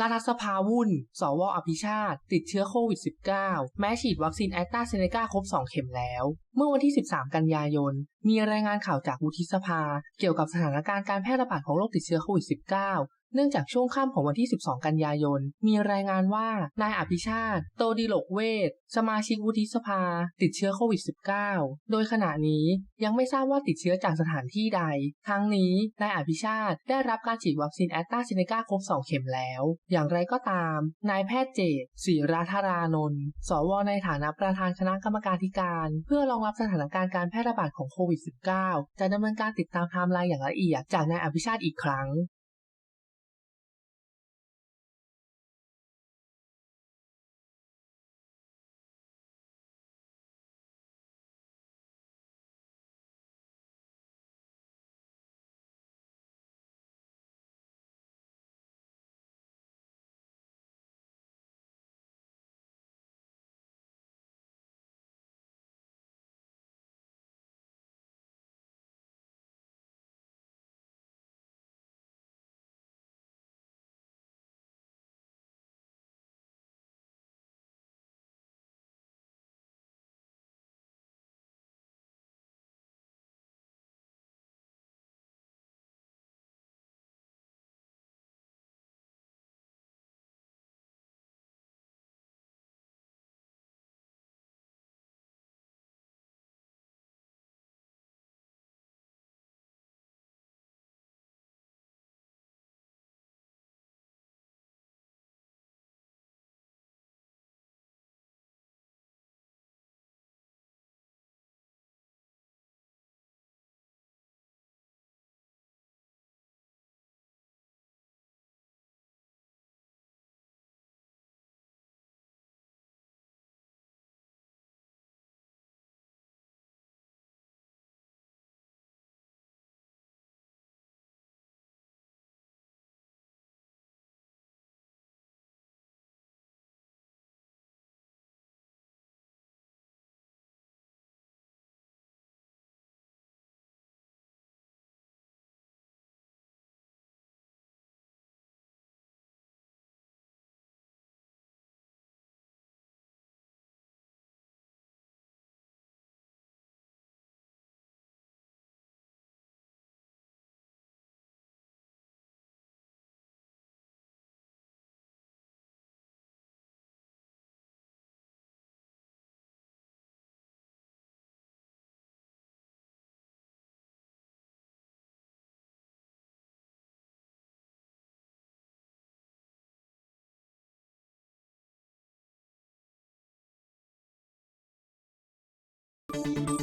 รัฐสภาวุ่น สวอภิชาติ ติดเชื้อโควิด -19 แม้ฉีดวัคซีนแอสตราเซเนกาครบ 2 เข็มแล้ว เมื่อวันที่ 13 กันยายน มีรายงานข่าวจากวุฒิสภา เกี่ยวกับสถานการณ์การแพร่ระบาดของโรคติดเชื้อโควิด -19 เนื่องจากช่วงค่ำของวันที่ 12 กันยายน มีรายงานว่านายอภิชาติ โตดิโลกเวทสมาชิกวุฒิสภา ติดเชื้อโควิด -19 โดยขณะนี้ยังไม่ทราบว่าติดเชื้อจากสถานที่ใด ทั้งนี้นายอภิชาติได้รับการฉีดวัคซีนแอสตราเซเนกาครบ 2 เข็มแล้ว อย่างไรก็ตาม นายแพทย์เจตศิราธารานนท์สวในฐานะประธานคณะกรรมการการ เพื่อรองรับสถานการณ์การแพร่ระบาดของโควิด -19 จะดำเนินการติดตามไทม์ไลน์อย่างละเอียดจากนายอภิชาติอีกครั้ง Thank you.